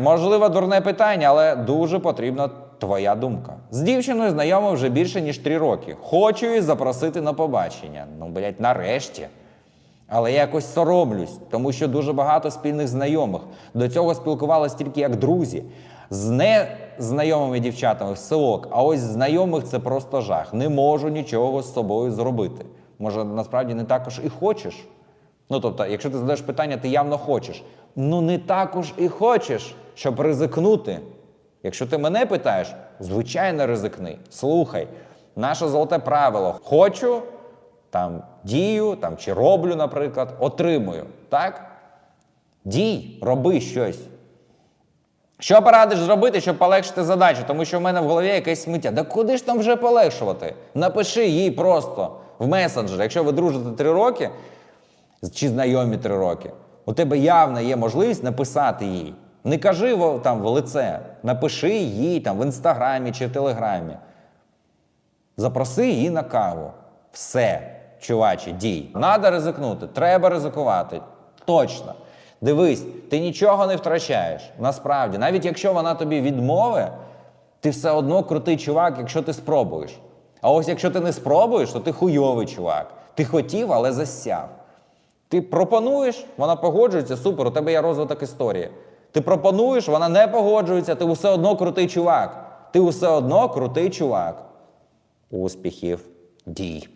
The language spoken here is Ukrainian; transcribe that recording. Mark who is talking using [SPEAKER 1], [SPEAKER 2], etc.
[SPEAKER 1] Можливо, дурне питання, але дуже потрібна твоя думка. З дівчиною знайома вже більше ніж три роки. Хочу її запросити на побачення. Ну, блядь, нарешті. Але я якось соромлюсь, тому що дуже багато спільних знайомих. До цього спілкувалися тільки як друзі. З незнайомими дівчатами все ок, а ось знайомих це просто жах. Не можу нічого з собою зробити. Може, насправді не також і хочеш. Ну тобто, якщо ти задаєш питання, ти явно хочеш. Ну не також і хочеш, щоб ризикнути. Якщо ти мене питаєш, звичайно, ризикни. Слухай, наше золоте правило: хочу, там дію, там чи роблю, наприклад, отримую. Так? Дій, роби щось. Що порадиш зробити, щоб полегшити задачу? Тому що в мене в голові якесь сміття. Да куди ж там вже полегшувати? Напиши їй просто в месенджер. Якщо ви дружите три роки чи знайомі три роки, у тебе явно є можливість написати їй. Не кажи там в лице, напиши їй там в інстаграмі чи в телеграмі. Запроси її на каву. Все, чувачі, дій. Надо ризикнути, треба ризикувати. Точно. Дивись, ти нічого не втрачаєш. Насправді, навіть якщо вона тобі відмовить, ти все одно крутий чувак, якщо ти спробуєш. А ось якщо ти не спробуєш, то ти хуйовий чувак. Ти хотів, але засяв. Ти пропонуєш, вона погоджується, супер, у тебе є розвиток історії. Ти пропонуєш, вона не погоджується, ти все одно крутий чувак. Ти все одно крутий чувак. Успіхів, дій.